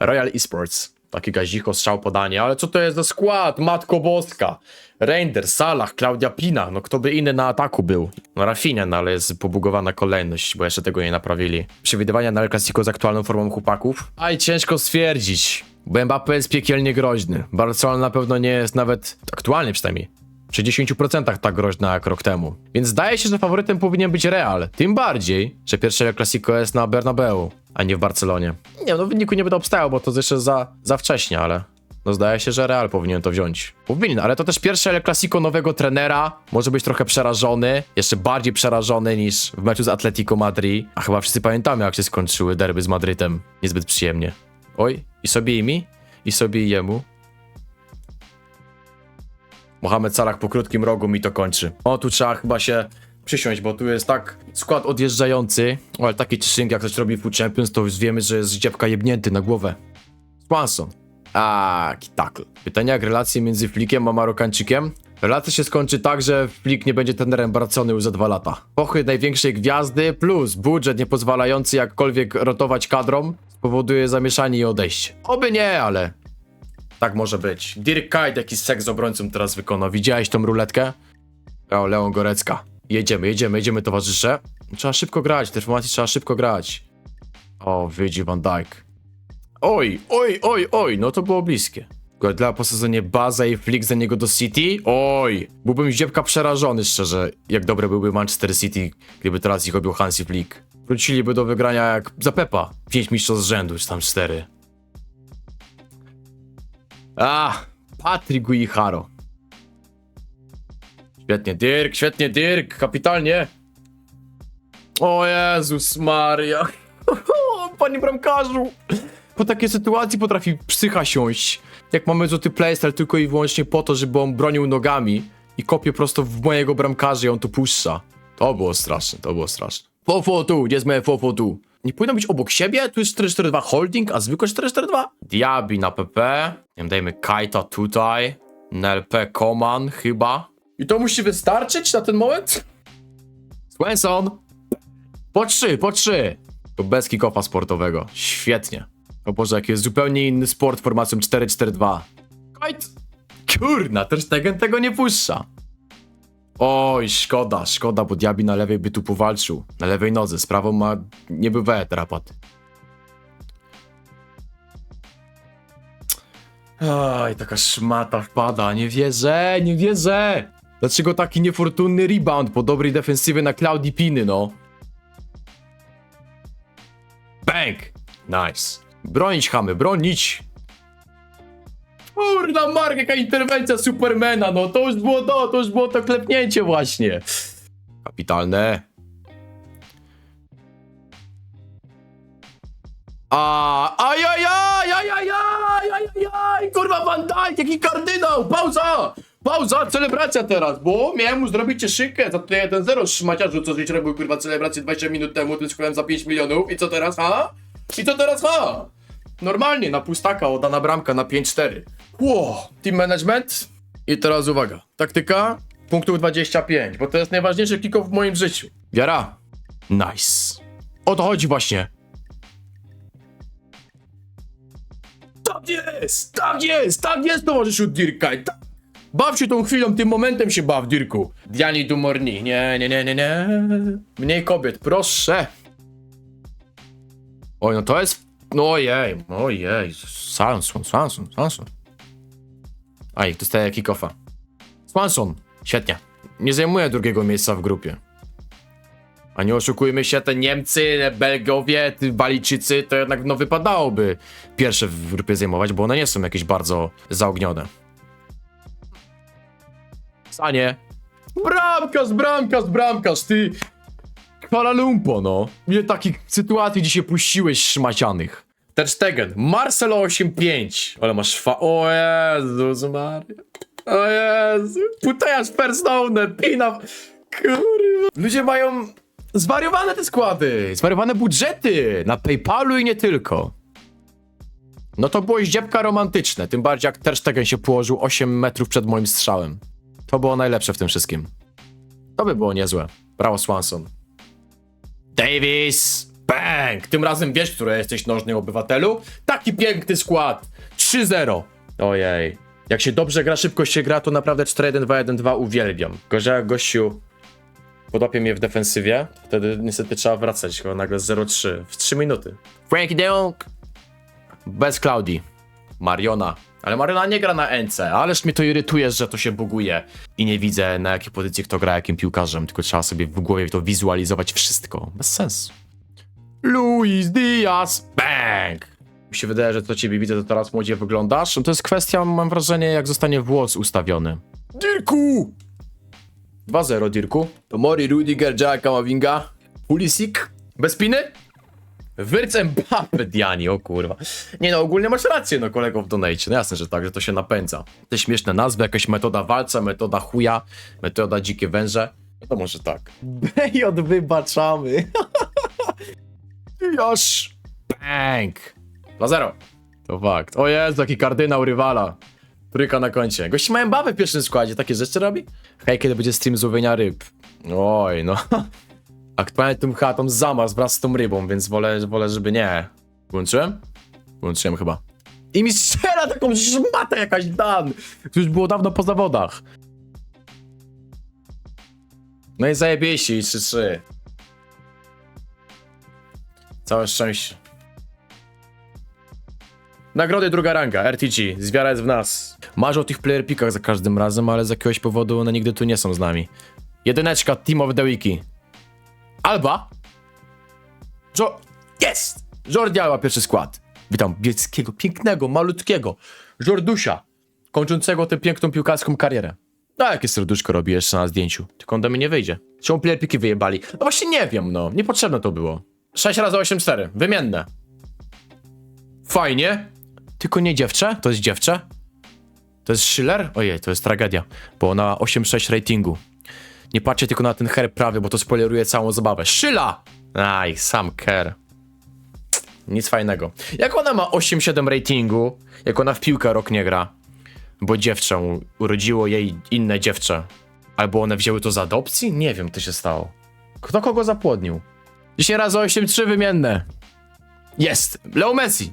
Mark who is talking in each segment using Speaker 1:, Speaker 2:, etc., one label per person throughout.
Speaker 1: Royal Esports. Taki gazicho, strzał podanie, ale co to jest za skład? Matko Boska. Reinder, Salah, Klaudia Pina, no kto by inny na ataku był? No Rafinha, no ale jest pobugowana kolejność, bo jeszcze tego nie naprawili. Przewidywania na El Clasico z aktualną formą chłopaków? Aj, ciężko stwierdzić, bo Mbappé jest piekielnie groźny. Barcelona na pewno nie jest nawet, aktualnie przynajmniej, przy 10% tak groźna jak rok temu. Więc zdaje się, że faworytem powinien być Real. Tym bardziej, że pierwsze El Clasico jest na Bernabeu, a nie w Barcelonie. Nie, no w wyniku nie będę obstawiał, bo to jeszcze za, za wcześnie, ale no zdaje się, że Real powinien to wziąć. Powinien, ale to też pierwsze El Clasico nowego trenera. Może być trochę przerażony, jeszcze bardziej przerażony niż w meczu z Atletico Madrid. A chyba wszyscy pamiętamy, jak się skończyły derby z Madrytem. Niezbyt przyjemnie. Oj, i sobie i mi, i sobie i jemu. Mohamed Salah po krótkim rogu mi to kończy. O, tu trzeba chyba się przysiąść, bo tu jest tak skład odjeżdżający. Ale taki ciszynk, jak ktoś robi Food Champions, to już wiemy, że jest dziebka jebnięty na głowę. Swanson. A, tackle. Pytanie jak relacje między Flickiem a Marokańczykiem? Relacja się skończy tak, że Flick nie będzie trenerem Barcony już za dwa lata. Pochyl największej gwiazdy plus budżet niepozwalający jakkolwiek rotować kadrom spowoduje zamieszanie i odejście. Oby nie, ale tak może być. Dirk Kuyt jakiś seks z obrońcą teraz wykona. Widziałeś tą ruletkę? O, Leon Gorecka. Jedziemy, jedziemy, jedziemy towarzysze. Trzeba szybko grać, te trzeba szybko grać. O, wyjdzie Van Dijk. Oj, oj, oj, oj, no to było bliskie. Guardiola po sezonie Baza i Flick za niego do City? Oj, byłbym ziepka przerażony szczerze, jak dobre byłby Manchester City, gdyby teraz ich robił Hansi Flick. Wróciliby do wygrania jak za Pepa. Pięć mistrzostw z rzędu, czy tam cztery. A, Patryk Guicharo. Świetnie, Dirk, świetnie, Dirk, kapitalnie. O Jezus Maria. Panie bramkarzu. Po takiej sytuacji potrafi psycha siąść. Jak mamy złoty playstyle tylko i wyłącznie po to, żeby on bronił nogami i kopie prosto w mojego bramkarza i on to puszcza. To było straszne, to było straszne. Fofo tu, gdzie jest moje fofo tu? Nie powinno być obok siebie? Tu jest 442 holding, a zwykłe 442? Diabi na PP. Nie wiem, dajmy Kajta tutaj. NLP Koman chyba. I to musi wystarczyć na ten moment? Swenson! Po trzy, po trzy! To bez kickofa sportowego. Świetnie. O Boże, jaki jest zupełnie inny sport formacją 4-4-2. Kajt! Kurna, też Stegen tego nie puszcza. Oj, szkoda, szkoda, bo Diabi na lewej by tu powalczył. Na lewej nodze, z prawą ma niebywałe terapaty. Oj, taka szmata wpada, nie wierzę, nie wierzę! Dlaczego taki niefortunny rebound po dobrej defensywie na Claudii Piny, no? Bang! Nice. Bronić, chamy, bronić! Kurna, Mark, jaka interwencja Supermana, no to już było to, to już było to klepnięcie właśnie. Kapitalne. A, ajajaj, ajajaj, ajajaj, kurwa Van Dijk, jaki kardynał, pauza, pauza, celebracja teraz, bo miałem mu zrobić cieszynkę za to 1-0 szmaciarzu, co żeś robił, kurwa, celebrację 20 minut temu, ty składałem za 5 milionów i co teraz, ha? I co teraz, ha? Normalnie, na pustaka, oddana bramka na 5-4. Ło, team management. I teraz uwaga, taktyka, punktów 25, bo to jest najważniejszy kick w moim życiu. Wiara, nice. O to chodzi właśnie. Tak jest, tak jest, tak jest, towarzyszu Dirkaj. Tak. Baw się tą chwilą, tym momentem się baw, Dirku. Diani du Morni. Nie, nie, nie, nie, nie. Mniej kobiet, proszę. Oj, no to jest... No ojej, ojej. Swanson, Swanson, Swanson. Aj, dostaje kickofa. Swanson, świetnie. Nie zajmuje drugiego miejsca w grupie. A nie oszukujmy się, te Niemcy, Belgowie, ty Balijczycy, to jednak no wypadałoby pierwsze w grupie zajmować, bo one nie są jakieś bardzo zaognione. Sanie. Bramkarz, bramkarz, bramkarz, ty... Kuala Lumpur, no. Ile takich sytuacji dzisiaj puściłeś szmacianych. Ter Stegen, Marcelo 8-5. Ale masz fa... O Jezus Maria. O Jezu. Putaja Sperstone, Pina... Kurwa. Ludzie mają zwariowane te składy, zwariowane budżety na Paypalu i nie tylko. No to było ździebka romantyczne, tym bardziej jak Ter Stegen się położył 8 metrów przed moim strzałem. To było najlepsze w tym wszystkim. To by było niezłe. Brawo Swanson. Davis! Bang! Tym razem wiesz, który jesteś nożny obywatelu? Taki piękny skład. 3-0. Ojej. Jak się dobrze gra, szybko się gra, to naprawdę 4-1-2-1-2 uwielbiam. Gorzej jak gościu podłapie mnie w defensywie, wtedy niestety trzeba wracać, bo nagle 0-3 w 3 minuty. Frankie Dunk! Bez Claudii. Mariona. Ale Mariona nie gra na NC, ależ mnie to irytuje, że to się buguje. I nie widzę na jakiej pozycji kto gra jakim piłkarzem, tylko trzeba sobie w głowie to wizualizować wszystko. Bez sensu. Luis Diaz! Bang! Mi się wydaje, że to ciebie widzę, to teraz młodzie wyglądasz. No To jest kwestia, mam wrażenie, jak zostanie włos ustawiony. Dirku! 2-0, Dirku. To Mori, Rudiger, Jack Kamavinga, Pulisic. Bez piny? Wyrcem Mbappe, Diani, o kurwa. Nie no, ogólnie masz rację, no kolego w donate. No jasne, że tak, że to się napędza. Te śmieszne nazwy, jakaś metoda walca, metoda chuja, metoda dzikie węże. No to może tak. BJ wybaczamy. Już. Bang. 2-0. To fakt. O Jezu, jaki kardynał rywala. Trójka na koncie. Gości mają babę w pierwszym składzie, takie rzeczy robi? Hej, kiedy będzie stream z łowienia ryb? Oj, no. Aktualnie tym chatą zamaz wraz z tą rybą, więc wolę, wolę żeby nie. Włączyłem? Włączyłem chyba. I mi strzela taką szmatę jakaś Dan! Już było dawno po zawodach. No i zajebiście i 3-3. Całe szczęście. Nagrody druga ranga, RTG, zwiara jest w nas. Marzę o tych player pickach za każdym razem, ale z jakiegoś powodu one nigdy tu nie są z nami. Jedyneczka, Team of the Wiki. Alba. Jo... Jest! Jordi Alba, pierwszy skład. Witam bielskiego, pięknego, malutkiego Jordusia, kończącego tę piękną piłkarską karierę. No, jakie serduszko robi jeszcze na zdjęciu. Tylko on do mnie nie wyjdzie. Czemu player piki wyjebali? No właśnie nie wiem, no. Niepotrzebne to było. 6 razy 8-4. Wymienne. Fajnie. Tylko nie dziewczę? To jest dziewczę? To jest Schiller? Ojej, to jest tragedia. Bo ona 8,6 ratingu. Nie patrzcie tylko na ten herb prawy, bo to spoileruje całą zabawę. Szyla! Aj, sam ker. Nic fajnego. Jak ona ma 8,7 ratingu, jak ona w piłkę rok nie gra, bo dziewczę urodziło jej inne dziewczę. Albo one wzięły to z adopcji? Nie wiem, co się stało. Kto kogo zapłodnił? 10 razy 8-3 wymienne. Jest! Leo Messi!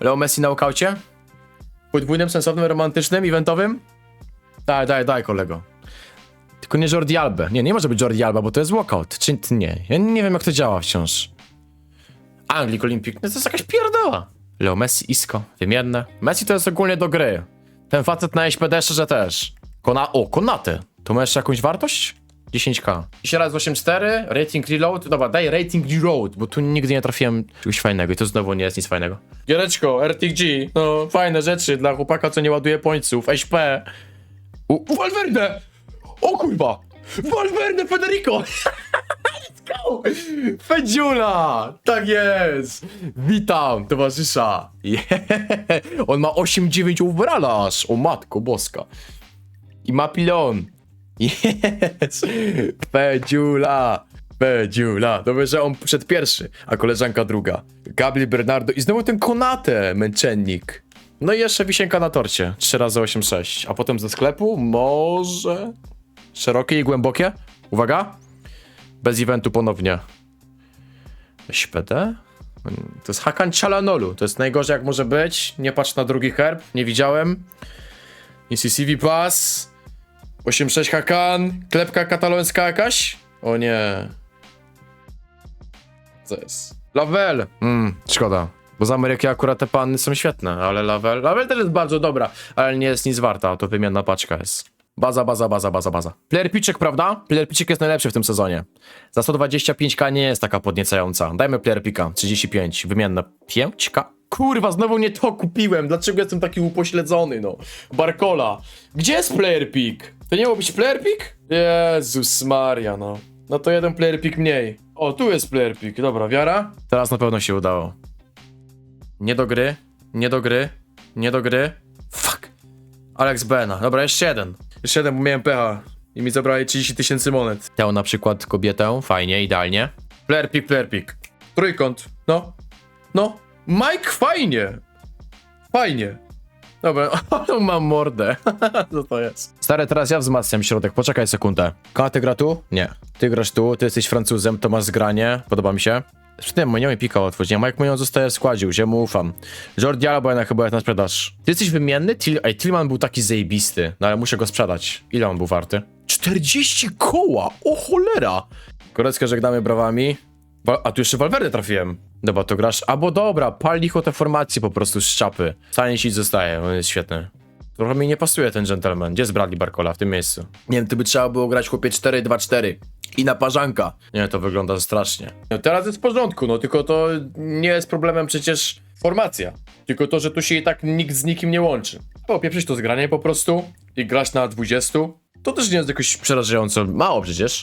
Speaker 1: Leo Messi na ukaucie? Podwójnym, sensownym, romantycznym, eventowym? Daj, daj, daj, kolego. Tylko nie Jordi Alba. Nie, nie może być Jordi Alba, bo to jest walkout. Czy nie? Ja nie wiem, jak to działa wciąż. Anglik Olympic, no to jest jakaś pierdoła. Leo Messi, Isco, wymienne. Messi to jest ogólnie do gry. Ten facet na SPD szczerze też. Kona, o, Konate. To ma jeszcze jakąś wartość? 10k. 10 razy 8,4, rating reload. Dobra, daj rating reload, bo tu nigdy nie trafiłem czegoś fajnego i to znowu nie jest nic fajnego. Giereczko, RTG, no fajne rzeczy dla chłopaka, co nie ładuje pońców, SP. U, u Valverde! O kurwa! Valverde Federico! Let's go! Fedziula! Tak jest! Witam, towarzysza! Yeah. On ma 8-9 overalla aż, o matko boska. I ma pilon. Jest! Fedziula! Fedziula! Dobrze, że on przed pierwszy, a koleżanka druga. Gabriel Bernardo i znowu ten Konate, męczennik. No i jeszcze wisienka na torcie. 3 razy 8,6. A potem ze sklepu może... Szerokie i głębokie? Uwaga! Bez eventu ponownie. SPD? To jest Hakan Chalanolu. To jest najgorzej jak może być. Nie patrz na drugi herb. Nie widziałem. ICCV Pass. 8.6 Hakan. Klepka katalońska jakaś? O nie. Co jest? Lavel. Mm, szkoda. Bo z Ameryki akurat te panny są świetne, ale Lavel... Lavel też jest bardzo dobra, ale nie jest nic warta. To wymienna paczka jest. Baza, baza, baza, baza, baza. Player Piczek, prawda? Player Piczek jest najlepszy w tym sezonie. Za 125k nie jest taka podniecająca. Dajmy Player Pika. 35. Wymienne. 5k? Kurwa, znowu nie to kupiłem. Dlaczego jestem taki upośledzony, no? Barkola. Gdzie jest Player Pick? To nie miał być Player Pick? Jezus Maria, no. No to jeden Player Pick mniej. O, tu jest Player Pick. Dobra, wiara? Teraz na pewno się udało. Nie do gry. Nie do gry. Nie do gry. Fuck. Alex Bena. Dobra, jeszcze jeden. Jeden, bo miałem pecha. I mi zabrali 30 tysięcy monet. Tę na przykład kobietę. Fajnie, idealnie. Player pick. Trójkąt. No. No. Mike fajnie. Fajnie. Dobra, ale mam mordę. Co to jest? Stary, teraz ja wzmacniam środek. Poczekaj sekundę. Ka, ty gra tu? Nie. Ty grasz tu, ty jesteś Francuzem, to masz zgranie. Podoba mi się. Sprzedałem nie mi pikał otworzyć, nie Mike Munoz zostaje w składzie, ja mu ufam. Jordi Alba na chyba jest na sprzedaż. Ty jesteś wymienny? Til Ej, Tillman był taki zajebisty, no ale muszę go sprzedać. Ile on był warty? 40 koła! O cholera! Koreckę żegnamy brawami. Wa- A tu jeszcze Valverde trafiłem. Dobra, to grasz. Albo dobra, pal licho te formacje po prostu z czapy. Stanieć zostaje, on jest świetny. Trochę mi nie pasuje ten gentleman. Gdzie jest Bradley Barcola w tym miejscu? Nie wiem, ty by trzeba było grać chłopie 4-2-4 i na parzanka. Nie, to wygląda strasznie. No teraz jest w porządku, no tylko to nie jest problemem przecież formacja. Tylko to, że tu się i tak nikt z nikim nie łączy. Po pieprzyć to zgranie po prostu i grać na 20. To też nie jest jakoś przerażająco mało przecież.